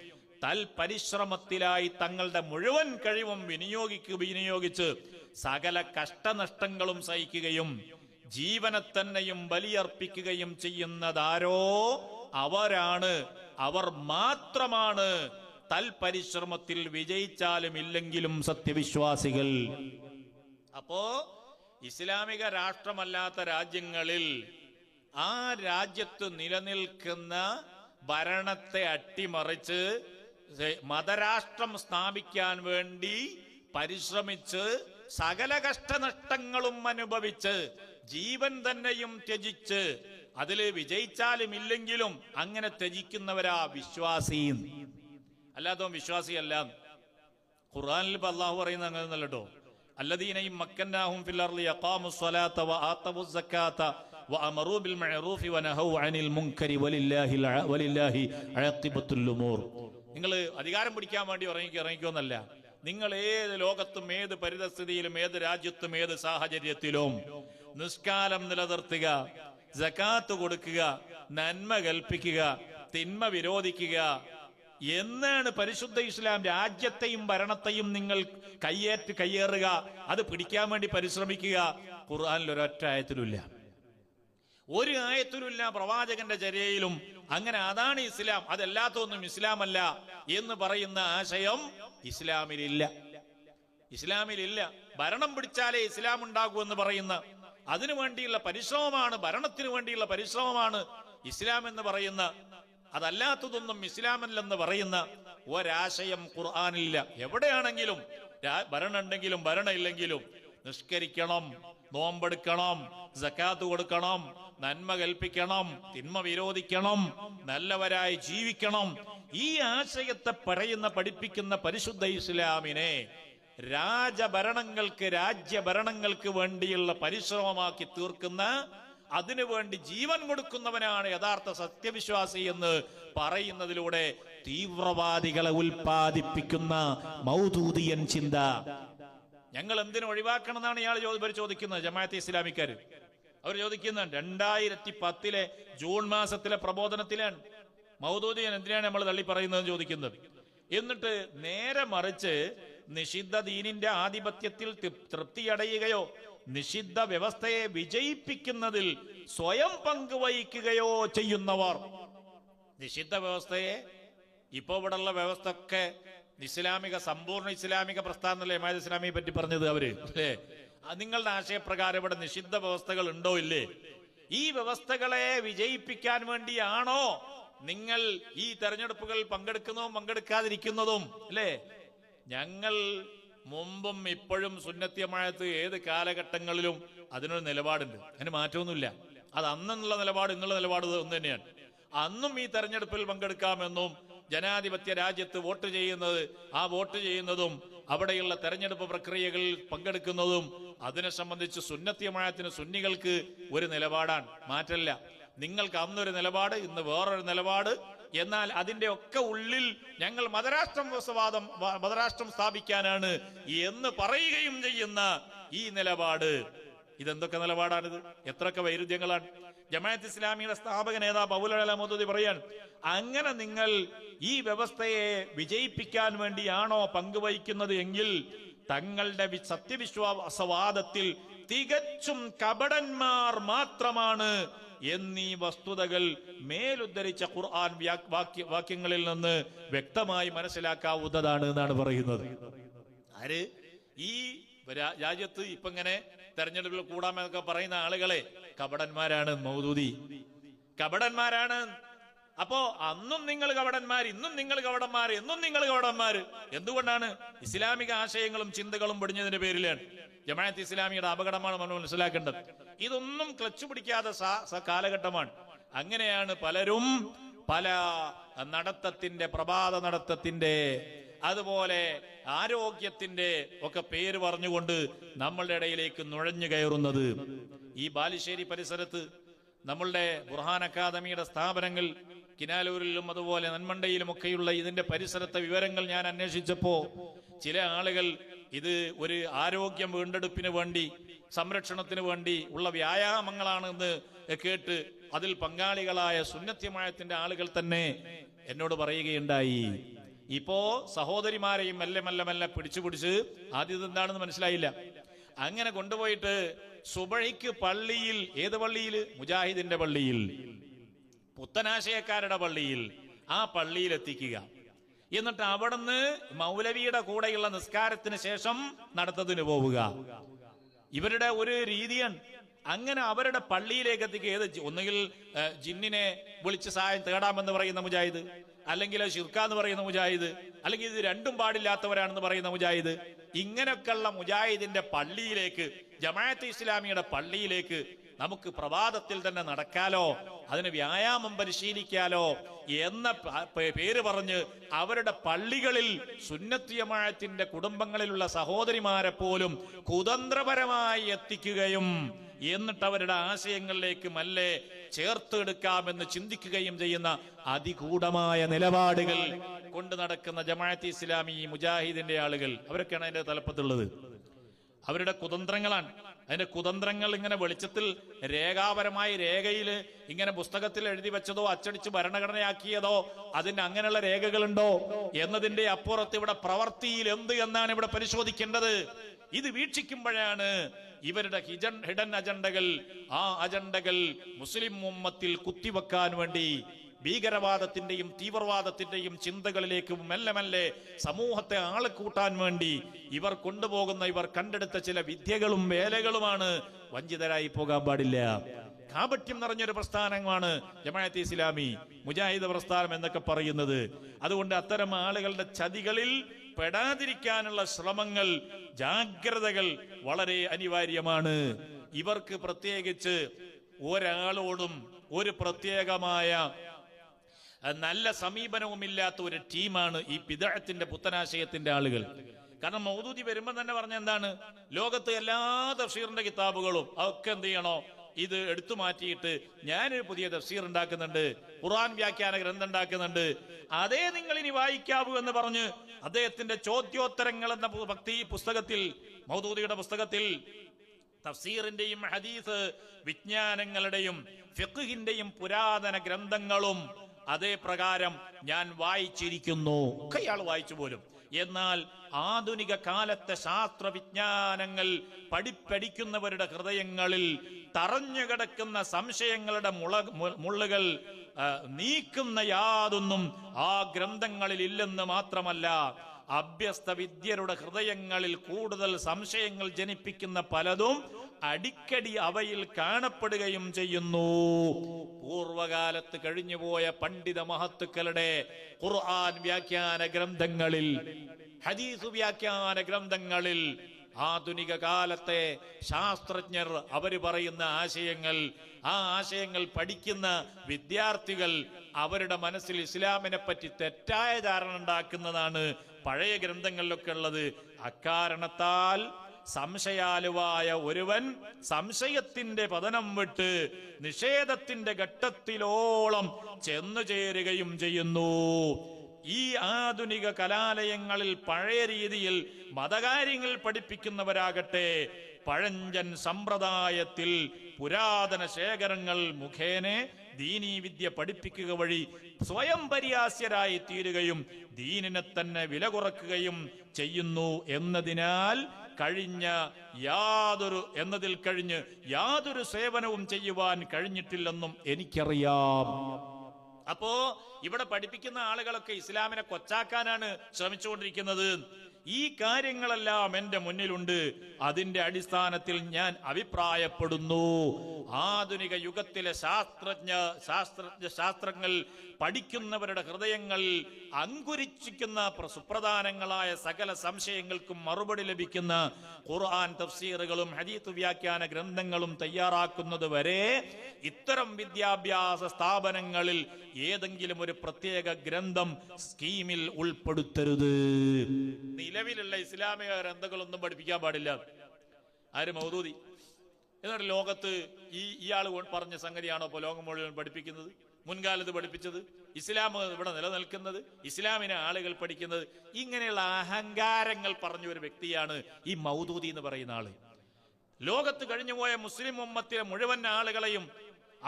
തൽ പരിശ്രമത്തിലായി തങ്ങളുടെ മുഴുവൻ കഴിവും വിനിയോഗിക്കു വിനിയോഗിച്ച് സകല കഷ്ടനഷ്ടങ്ങളും സഹിക്കുകയും ജീവനെ തന്നെയും ബലിയർപ്പിക്കുകയും ചെയ്യുന്നതാരോ അവരാണ്. അവർ മാത്രമാണ് തൽപരിശ്രമത്തിൽ വിജയിച്ചാലും ഇല്ലെങ്കിലും സത്യവിശ്വാസികൾ. അപ്പോ ഇസ്ലാമിക രാഷ്ട്രമല്ലാത്ത രാജ്യങ്ങളിൽ ആ രാജ്യത്ത് നിലനിൽക്കുന്ന ഭരണത്തെ അട്ടിമറിച്ച് മതരാഷ്ട്രം സ്ഥാപിക്കാൻ വേണ്ടി പരിശ്രമിച്ച് സകല കഷ്ടനഷ്ടങ്ങളും അനുഭവിച്ച് ജീവൻ തന്നെയും ത്യജിച്ച് അതിൽ വിജയിച്ചാലും ഇല്ലെങ്കിലും അങ്ങനെ ത്യജിക്കുന്നവരാ വിശ്വാസി അല്ലാത്തോ വിശ്വാസിയല്ല. ഖുർആനിൽ ഇപ്പൊ അള്ളാഹു പറയുന്ന അങ്ങനെ നല്ലോ അല്ലദീനയും മക്കന്നാഹും അർളി യഖാമു സ്വലാത്ത വ ആതവു സക്കാത്ത നിങ്ങൾ അധികാരം പിടിക്കാൻ വേണ്ടി ഇറങ്ങി ഇറങ്ങിക്കോന്നല്ല. നിങ്ങൾ ഏത് ലോകത്തും ഏത് പരിതസ്ഥിതിയിലും ഏത് രാജ്യത്തും ഏത് സാഹചര്യത്തിലും നിഷ്കാലം നിലനിർത്തുക ജക്കാത്ത് കൊടുക്കുക നന്മ കൽപ്പിക്കുക തിന്മ വിരോധിക്കുക എന്നാണ് പരിശുദ്ധ ഇസ്ലാം രാജ്യത്തെയും ഭരണത്തെയും നിങ്ങൾ കയ്യേറ്റ് കയ്യേറുക അത് പിടിക്കാൻ വേണ്ടി പരിശ്രമിക്കുക. ഖുർആനിൽ ഒരൊറ്റ ആയത്തിലുമില്ല. ഒരു ആയത്തിലുമില്ല പ്രവാചകന്റെ ചര്യയിലും. അങ്ങനെ അതാണ് ഇസ്ലാം. അതല്ലാത്തൊന്നും ഇസ്ലാമല്ല എന്ന് പറയുന്ന ആശയം ഇസ്ലാമിലില്ല. ഇസ്ലാമിലില്ല. ഭരണം പിടിച്ചാലേ ഇസ്ലാം ഉണ്ടാകൂ എന്ന് പറയുന്ന അതിനു വേണ്ടിയുള്ള പരിശ്രമമാണ് ഭരണത്തിന് വേണ്ടിയുള്ള പരിശ്രമമാണ് ഇസ്ലാം എന്ന് പറയുന്ന. അതല്ലാത്തതൊന്നും ഇസ്ലാമല്ലെന്ന് പറയുന്ന ഒരാശയം ഖുർആാനില്ല എവിടെയാണെങ്കിലും ഭരണം ഉണ്ടെങ്കിലും ഭരണം ഇല്ലെങ്കിലും നിഷ്കരിക്കണം നോമ്പെടുക്കണം ജക്കാത്ത് കൊടുക്കണം നന്മ കൽപ്പിക്കണം തിന്മ വിരോധിക്കണം നല്ലവരായി ജീവിക്കണം. ഈ ആശയത്തെ പറയുന്ന പഠിപ്പിക്കുന്ന പരിശുദ്ധ ഇസ്ലാമിനെ രാജഭരണങ്ങൾക്ക് രാജ്യഭരണങ്ങൾക്ക് വേണ്ടിയുള്ള പരിശ്രമമാക്കി തീർക്കുന്ന അതിനുവേണ്ടി ജീവൻ കൊടുക്കുന്നവനാണ് യഥാർത്ഥ സത്യവിശ്വാസി എന്ന് പറയുന്നതിലൂടെ തീവ്രവാദികളെ ഉൽപാദിപ്പിക്കുന്ന മൗദൂദിയൻ ചിന്ത. ഞങ്ങൾ എന്തിനു ഒഴിവാക്കണം എന്നാണ് ഇയാൾ ചോദിക്കുന്നത് ജമാഅത്തെ ഇസ്ലാമിക്കാര്. അവർ ചോദിക്കുന്ന രണ്ടായിരത്തി പത്തിലെ ജൂൺ മാസത്തിലെ പ്രബോധനത്തിലാണ്. മൗദൂദിയൻ എന്തിനാണ് നമ്മൾ തള്ളി പറയുന്നതെന്ന് ചോദിക്കുന്നത്? എന്നിട്ട് നേരെ മറിച്ച് നിഷിദ്ധ ദീനിന്റെ ആധിപത്യത്തിൽ തൃപ്തിയടയുകയോ നിഷിദ്ധ വ്യവസ്ഥയെ വിജയിപ്പിക്കുന്നതിൽ സ്വയം പങ്കുവഹിക്കുകയോ ചെയ്യുന്നവർ. നിഷിദ്ധ വ്യവസ്ഥയെ ഇപ്പൊ ഇവിടെയുള്ള വ്യവസ്ഥ ഒക്കെ ഇസ്ലാമിക സമ്പൂർണ ഇസ്ലാമിക പ്രസ്ഥാനമല്ലേ ജമാഅത്ത് ഇസ്ലാമിയെ പറ്റി പറഞ്ഞത് അവർ? അല്ലേ? നിങ്ങളുടെ ആശയപ്രകാരം ഇവിടെ നിഷിദ്ധ വ്യവസ്ഥകൾ ഉണ്ടോ ഇല്ലേ? ഈ വ്യവസ്ഥകളെ വിജയിപ്പിക്കാൻ വേണ്ടിയാണോ നിങ്ങൾ ഈ തെരഞ്ഞെടുപ്പുകൾ പങ്കെടുക്കുന്നതും പങ്കെടുക്കാതിരിക്കുന്നതും അല്ലേ? ഞങ്ങൾ മുമ്പും ഇപ്പോഴും സുന്നത്യമായത് ഏത് കാലഘട്ടങ്ങളിലും അതിനൊരു നിലപാടുണ്ട്. അതിന് മാറ്റമൊന്നുമില്ല. അത് അന്നുള്ള നിലപാട് ഇന്നുള്ള നിലപാട് ഒന്ന് തന്നെയാണ്. അന്നും ഈ തെരഞ്ഞെടുപ്പിൽ പങ്കെടുക്കാമെന്നും ജനാധിപത്യ രാജ്യത്ത് വോട്ട് ചെയ്യുന്നത് ആ വോട്ട് ചെയ്യുന്നതും അവിടെയുള്ള തെരഞ്ഞെടുപ്പ് പ്രക്രിയകളിൽ പങ്കെടുക്കുന്നതും അതിനെ സംബന്ധിച്ച് സുന്നത്യമായത്തിന് സുന്നികൾക്ക് ഒരു നിലപാടാണ്. മാറ്റല്ല. നിങ്ങൾക്ക് അന്നൊരു നിലപാട് ഇന്ന് വേറൊരു നിലപാട്. എന്നാൽ അതിന്റെ ഒക്കെ ഉള്ളിൽ ഞങ്ങൾ മതരാഷ്ട്രവാദം മതരാഷ്ട്രം സ്ഥാപിക്കാനാണ് എന്ന് പറയുകയും ചെയ്യുന്ന ഈ നിലപാട്. ഇതെന്തൊക്കെ നിലപാടാണിത്? എത്രയൊക്കെ വൈരുദ്ധ്യങ്ങളാണ്? ജമാഅത്ത് ഇസ്ലാമിയുടെ സ്ഥാപക നേതാവ് അബുൽ മോദി പറയാൻ അങ്ങനെ നിങ്ങൾ ഈ വ്യവസ്ഥയെ വിജയിപ്പിക്കാൻ വേണ്ടിയാണോ പങ്കുവഹിക്കുന്നത് എങ്കിൽ തങ്ങളുടെ സത്യവിശ്വാസവാദത്തിൽ തികച്ചും കപടന്മാർ മാത്രമാണ് എന്നീ വസ്തുതകൾ മേലുദ്ധരിച്ച ഖുർആൻ വാക്യങ്ങളിൽ നിന്ന് വ്യക്തമായി മനസ്സിലാക്കാവുന്നതാണ് എന്നാണ് പറയുന്നത്. ആര്? ഈ രാജ്യത്ത് ഇപ്പൊ ഇങ്ങനെ തെരഞ്ഞെടുപ്പിൽ കൂടാമെന്നൊക്കെ പറയുന്ന ആളുകളെ കപടന്മാരാണ് മൗദൂദി. കപടന്മാരാണ്. അപ്പോ അന്നും നിങ്ങൾ കവടന്മാർ ഇന്നും നിങ്ങൾ കവടന്മാർ എന്നും നിങ്ങൾ കവടന്മാർ എന്തുകൊണ്ടാണ്? ഇസ്ലാമിക ആശയങ്ങളും ചിന്തകളും പൊടിഞ്ഞതിന്റെ പേരിലാണ് ജമാഅത്ത് ഇസ്ലാമിയുടെ അപകടമാണ് നമ്മൾ മനസ്സിലാക്കേണ്ടത്. ഇതൊന്നും ക്ലച്ച് പിടിക്കാതെ കാലഘട്ടമാണ്. അങ്ങനെയാണ് പലരും പല നടത്തത്തിന്റെ പ്രഭാത നടത്തത്തിന്റെ അതുപോലെ ആരോഗ്യത്തിന്റെ ഒക്കെ പേര് പറഞ്ഞുകൊണ്ട് നമ്മളുടെ ഇടയിലേക്ക് നുഴഞ്ഞു കയറുന്നത്. ഈ ബാലുശ്ശേരി പരിസരത്ത് നമ്മളുടെ ബുർഹാൻ അക്കാദമിയുടെ സ്ഥാപനങ്ങൾ കിനാലൂരിലും അതുപോലെ നന്മണ്ടയിലും ഒക്കെയുള്ള ഇതിന്റെ പരിസരത്തെ വിവരങ്ങൾ ഞാൻ അന്വേഷിച്ചപ്പോ ചില ആളുകൾ ഇത് ഒരു ആരോഗ്യം വീണ്ടെടുപ്പിന് വേണ്ടി സംരക്ഷണത്തിന് വേണ്ടി ഉള്ള വ്യായാമങ്ങളാണെന്ന് കേട്ട് അതിൽ പങ്കാളികളായ സുന്നത്യമായത്തിന്റെ ആളുകൾ തന്നെ എന്നോട് പറയുകയുണ്ടായി. ഇപ്പോ സഹോദരിമാരെയും മെല്ലെ മെല്ലെ മെല്ലെ പിടിച്ചു പിടിച്ച് ആദ്യം എന്താണെന്ന് മനസ്സിലായില്ല. അങ്ങനെ കൊണ്ടുപോയിട്ട് സുബഴിക്ക് പള്ളിയിൽ ഏത് പള്ളിയിൽ? മുജാഹിദിന്റെ പള്ളിയിൽ. പുത്തനാശയക്കാരുടെ പള്ളിയിൽ ആ പള്ളിയിൽ എത്തിക്കുക. എന്നിട്ട് അവിടുന്ന് മൗലവിയുടെ കൂടെയുള്ള നിസ്കാരത്തിന് ശേഷം നടത്തതിന് പോവുക. ഇവരുടെ ഒരു രീതിയാണ് അങ്ങനെ അവരുടെ പള്ളിയിലേക്ക് എത്തിക്കുക. ഏത് ഒന്നുകിൽ ജിന്നിനെ വിളിച്ച് സഹായം തേടാമെന്ന് പറയുന്ന മുജാഹിദ്. അല്ലെങ്കിൽ ഷിർക്കാന്ന് പറയുന്ന മുജാഹിദ് അല്ലെങ്കിൽ ഇത് രണ്ടും പാടില്ലാത്തവരാണെന്ന് പറയുന്ന മുജാഹിദ്. ഇങ്ങനെയൊക്കെയുള്ള മുജാഹിദിന്റെ പള്ളിയിലേക്ക് ജമാഅത്ത് ഇസ്ലാമിയുടെ പള്ളിയിലേക്ക് നമുക്ക് പ്രഭാതത്തിൽ തന്നെ നടക്കാലോ അതിന് വ്യായാമം പരിശീലിക്കാലോ എന്ന പേര് പറഞ്ഞ് അവരുടെ പള്ളികളിൽ സുന്നത്തിയമായത്തിന്റെ കുടുംബങ്ങളിലുള്ള സഹോദരിമാരെ പോലും കുതന്ത്രപരമായി എത്തിക്കുകയും എന്നിട്ട് അവരുടെ ആശയങ്ങളിലേക്ക് മല്ലെ ചേർത്തെടുക്കാമെന്ന് ചിന്തിക്കുകയും ചെയ്യുന്ന അതികൂടമായ നിലപാടുകൾ കൊണ്ട് നടക്കുന്ന ജമാഅത്ത് ഇസ്ലാമി മുജാഹിദിന്റെ ആളുകൾ. അവരൊക്കെയാണ് അതിന്റെ തലപ്പത്തുള്ളത്. അവരുടെ കുതന്ത്രങ്ങളാണ്. അതിന്റെ കുതന്ത്രങ്ങൾ ഇങ്ങനെ വെളിച്ചത്തിൽ രേഖാപരമായി രേഖയിൽ ഇങ്ങനെ പുസ്തകത്തിൽ എഴുതി വെച്ചതോ അച്ചടിച്ച് ഭരണഘടനയാക്കിയതോ അതിന് അങ്ങനെയുള്ള രേഖകളുണ്ടോ എന്നതിന്റെ അപ്പുറത്ത് ഇവിടെ പ്രവർത്തിയിൽ എന്ത് എന്നാണ് ഇവിടെ പരിശോധിക്കേണ്ടത്. ഇത് വീക്ഷിക്കുമ്പോഴാണ് ഇവരുടെ ഹിജൻ- ഹിഡൻ അജണ്ടകൾ ആ അജണ്ടകൾ മുസ്ലിം ഉമ്മത്തിൽ കുത്തിവെക്കാൻ വേണ്ടി ഭീകരവാദത്തിന്റെയും തീവ്രവാദത്തിന്റെയും ചിന്തകളിലേക്ക് മെല്ലെ മെല്ലെ സമൂഹത്തെ ആളെ കൂട്ടാൻ വേണ്ടി ഇവർ കൊണ്ടുപോകുന്ന ഇവർ കണ്ടെടുത്ത ചില വിദ്യകളും വേലകളുമാണ് വഞ്ചിതരായി പോകാൻ പാടില്ല. കാപട്യം നിറഞ്ഞൊരു പ്രസ്ഥാനമാണ് ജമാഅത്ത് ഇസ്ലാമി മുജാഹിദ് പ്രസ്ഥാനം എന്നൊക്കെ പറയുന്നത്. അതുകൊണ്ട് അത്തരം ആളുകളുടെ ചതികളിൽ പെടാതിരിക്കാനുള്ള ശ്രമങ്ങൾ ജാഗ്രതകൾ വളരെ അനിവാര്യമാണ്. ഇവർക്ക് പ്രത്യേകിച്ച് ഒരാളോടും ഒരു പ്രത്യേകമായ നല്ല സമീപനവുമില്ലാത്ത ഒരു ടീമാണ് ഈ പിതഴത്തിന്റെ പുത്തനാശയത്തിന്റെ ആളുകൾ. കാരണം മൗദൂദി വരുമ്പോൾ തന്നെ പറഞ്ഞ എന്താണ്? ലോകത്ത് എല്ലാ തഫ്സീറിന്റെ കിതാബുകളും അതൊക്കെ എന്ത് ചെയ്യണോ ഇത് എടുത്തു മാറ്റിയിട്ട് ഞാനൊരു പുതിയ തഫ്സീർ ഉണ്ടാക്കുന്നുണ്ട് ഖുറാൻ വ്യാഖ്യാന ഗ്രന്ഥം ഉണ്ടാക്കുന്നുണ്ട്. അതേ നിങ്ങൾ ഇനി വായിക്കാവൂ എന്ന് പറഞ്ഞ് അദ്ദേഹത്തിന്റെ ചോദ്യോത്തരങ്ങൾ എന്ന ഭക്തി പുസ്തകത്തിൽ മൗദൂദിയുടെ പുസ്തകത്തിൽ തഫ്സീറിന്റെയും ഹദീസ് വിജ്ഞാനങ്ങളുടെയും ഫിഖിന്റെയും പുരാതന ഗ്രന്ഥങ്ങളും അതേ പ്രകാരം ഞാൻ വായിച്ചിരിക്കുന്നു. ഒക്കെ വായിച്ചു പോലും. എന്നാൽ ആധുനിക കാലത്തെ ശാസ്ത്ര വിജ്ഞാനങ്ങൾ പഠിപ്പടിക്കുന്നവരുടെ ഹൃദയങ്ങളിൽ തറഞ്ഞു കിടക്കുന്ന സംശയങ്ങളുടെ മുള മുള്ളുകൾ നീക്കുന്ന യാതൊന്നും ആ ഗ്രന്ഥങ്ങളിൽ ഇല്ലെന്ന് മാത്രമല്ല അഭ്യസ്ത വിദ്യരുടെ ഹൃദയങ്ങളിൽ കൂടുതൽ സംശയങ്ങൾ ജനിപ്പിക്കുന്ന പലതും അടിക്കടി അവയിൽ കാണപ്പെടുകയും ചെയ്യുന്നു. പൂർവകാലത്ത് കഴിഞ്ഞുപോയ പണ്ഡിത മഹത്തുക്കളുടെ ഖുർആൻ വ്യാഖ്യാന ഗ്രന്ഥങ്ങളിൽ ഹദീസ് വ്യാഖ്യാന ഗ്രന്ഥങ്ങളിൽ ആധുനിക കാലത്തെ ശാസ്ത്രജ്ഞർ അവർ പറയുന്ന ആശയങ്ങൾ ആ ആശയങ്ങൾ പഠിക്കുന്ന വിദ്യാർത്ഥികൾ അവരുടെ മനസ്സിൽ ഇസ്ലാമിനെ പറ്റി തെറ്റായ ധാരണ ഉണ്ടാക്കുന്നതാണ് പഴയ ഗ്രന്ഥങ്ങളിലൊക്കെ ഉള്ളത്. അക്കാരണത്താൽ സംശയാലുവായ ഒരുവൻ സംശയത്തിന്റെ പതനം വിട്ട് നിഷേധത്തിന്റെ ഘട്ടത്തിലോളം ചെന്നു ചേരുകയും ചെയ്യുന്നു. ഈ ആധുനിക കലാലയങ്ങളിൽ പഴയ രീതിയിൽ മതകാര്യങ്ങൾ പഠിപ്പിക്കുന്നവരാകട്ടെ പഴഞ്ചൻ സമ്പ്രദായത്തിൽ പുരാതന ശേഖരങ്ങൾ മുഖേനെ ദീനീ വിദ്യ പഠിപ്പിക്കുക വഴി സ്വയം പര്യാസ്യരായി തീരുകയും ദീനിനെ തന്നെ വില കുറക്കുകയും ചെയ്യുന്നു എന്നതിനാൽ കഴിഞ്ഞ യാതൊരു എന്നതിൽ കഴിഞ്ഞ് യാതൊരു സേവനവും ചെയ്യുവാൻ കഴിഞ്ഞിട്ടില്ലെന്നും എനിക്കറിയാം. അപ്പോ ഇവിടെ പഠിപ്പിക്കുന്ന ആളുകളൊക്കെ ഇസ്ലാമിനെ കൊച്ചാക്കാനാണ് ശ്രമിച്ചുകൊണ്ടിരിക്കുന്നത്. ഈ കാര്യങ്ങളെല്ലാം എന്റെ മുന്നിലുണ്ട്. അതിന്റെ അടിസ്ഥാനത്തിൽ ഞാൻ അഭിപ്രായപ്പെടുന്നു. ആധുനിക യുഗത്തിലെ ശാസ്ത്രജ്ഞ ശാസ്ത്രജ്ഞ ശാസ്ത്രങ്ങൾ പഠിക്കുന്നവരുടെ ഹൃദയങ്ങൾ അങ്കുരിച്ചിക്കുന്ന പ്ര- സുപ്രധാനങ്ങളായ സകല സംശയങ്ങൾക്കും മറുപടി ലഭിക്കുന്ന ഖുർആൻ തഫ്സീറുകളും ഹദീത്ത് വ്യാഖ്യാന ഗ്രന്ഥങ്ങളും തയ്യാറാക്കുന്നത് വരെ ഇത്തരം വിദ്യാഭ്യാസ സ്ഥാപനങ്ങളിൽ ഏതെങ്കിലും ഒരു പ്രത്യേക ഗ്രന്ഥം സ്കീമിൽ ഉൾപ്പെടുത്തരുത്. നിലവിലുള്ള ഇസ്ലാമിക ഗ്രന്ഥങ്ങളൊന്നും പഠിപ്പിക്കാൻ പാടില്ല. ആര്? മൗദൂദി. എന്നിട്ട് ലോകത്ത് ഈ ഇയാൾ പറഞ്ഞ സംഗതിയാണോ ഇപ്പോൾ ലോകം മുഴുവൻ പഠിപ്പിക്കുന്നത്? മുൻകാലത്ത് പഠിപ്പിച്ചത് ഇസ്ലാം ഇവിടെ നിലനിൽക്കുന്നത് ഇസ്ലാമിനെ ആളുകൾ പഠിക്കുന്നത്. ഇങ്ങനെയുള്ള അഹങ്കാരങ്ങൾ പറഞ്ഞ ഒരു വ്യക്തിയാണ് ഈ മൗദൂദി എന്ന് പറയുന്ന ആൾ. ലോകത്ത് കഴിഞ്ഞുപോയ മുസ്ലിം ഉമ്മത്തിലെ മുഴുവൻ ആളുകളെയും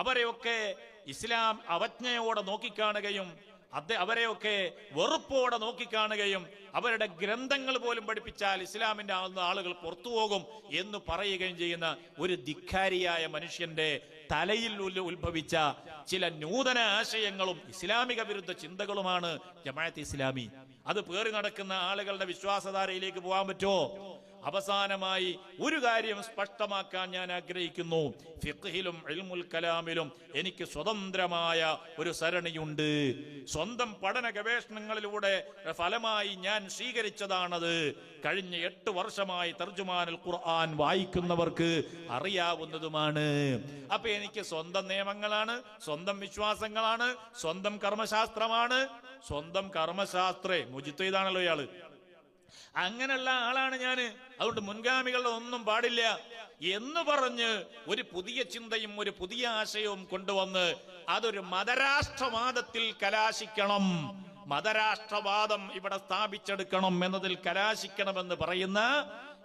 അവരെയൊക്കെ ഇസ്ലാം അവജ്ഞയോടെ നോക്കിക്കാണുകയും അത് അവരെയൊക്കെ വെറുപ്പോടെ നോക്കിക്കാണുകയും അവരുടെ ഗ്രന്ഥങ്ങൾ പോലും പഠിപ്പിച്ചാൽ ഇസ്ലാമിന്റെ ആളുകൾ പുറത്തുപോകും എന്ന് പറയുകയും ചെയ്യുന്ന ഒരു ധിക്കാരിയായ മനുഷ്യന്റെ തലയിൽ ഉത്ഭവിച്ച ചില നൂതന ആശയങ്ങളും ഇസ്ലാമിക വിരുദ്ധ ചിന്തകളുമാണ് ജമാഅത്ത് ഇസ്ലാമി. അത് പേറി നടക്കുന്ന ആളുകളുടെ വിശ്വാസധാരയിലേക്ക് പോകാൻ പറ്റുമോ? അവസാനമായി ഒരു കാര്യം സ്പഷ്ടമാക്കാൻ ഞാൻ ആഗ്രഹിക്കുന്നു. ഫിഖിലും ഇൽമുൽ കലാമിലും എനിക്ക് സ്വതന്ത്രമായ ഒരു സരണിയുണ്ട്. സ്വന്തം പഠന ഗവേഷണങ്ങളിലൂടെ ഫലമായി ഞാൻ സ്വീകരിച്ചതാണത്. കഴിഞ്ഞ എട്ട് വർഷമായി തർജുമാനുൽ ഖുർആൻ വായിക്കുന്നവർക്ക് അറിയാവുന്നതുമാണ്. അപ്പൊ എനിക്ക് സ്വന്തം നിയമങ്ങളാണ് സ്വന്തം വിശ്വാസങ്ങളാണ് സ്വന്തം കർമ്മശാസ്ത്രമാണ്. സ്വന്തം കർമ്മശാസ്ത്രേ മുജിത്വയിതാണല്ലോ ഇയാൾ. അങ്ങനെയുള്ള ആളാണ് ഞാൻ അതുകൊണ്ട് മുൻഗാമികളുടെ ഒന്നും പാടില്ല. എന്ന് പറഞ്ഞ് ഒരു പുതിയ ചിന്തയും ഒരു പുതിയ ആശയവും കൊണ്ടുവന്ന് അതൊരു മതരാഷ്ട്രവാദത്തിൽ കലാശിക്കണം. മതരാഷ്ട്രവാദം ഇവിടെ സ്ഥാപിച്ചെടുക്കണം എന്നതിൽ കലാശിക്കണമെന്ന് പറയുന്ന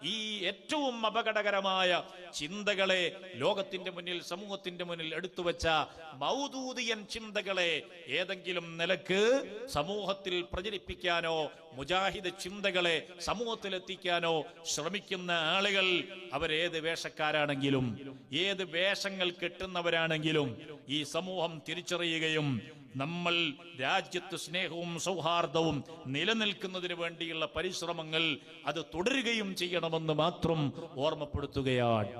ഈ ഏറ്റവും അപകടകരമായ ചിന്തകളെ ലോകത്തിന്റെ മുന്നിൽ സമൂഹത്തിന്റെ മുന്നിൽ എടുത്തു വെച്ച മൗദൂദിയൻ ചിന്തകളെ ഏതെങ്കിലും നിലയ്ക്ക് സമൂഹത്തിൽ പ്രചരിപ്പിക്കാനോ മുജാഹിദ് ചിന്തകളെ സമൂഹത്തിൽ എത്തിക്കാനോ ശ്രമിക്കുന്ന ആളുകൾ അവരേത് വേഷക്കാരാണെങ്കിലും ഏത് വേഷങ്ങൾ കെട്ടുന്നവരാണെങ്കിലും ഈ സമൂഹം തിരിച്ചറിയുകയും നമ്മൾ രാജ്യത്ത് സ്നേഹവും സൗഹാർദ്ദവും നിലനിൽക്കുന്നതിന് വേണ്ടിയുള്ള പരിശ്രമങ്ങൾ അത് തുടരുകയും ചെയ്യണമെന്ന് മാത്രം ഓർമ്മപ്പെടുത്തുകയാണ്.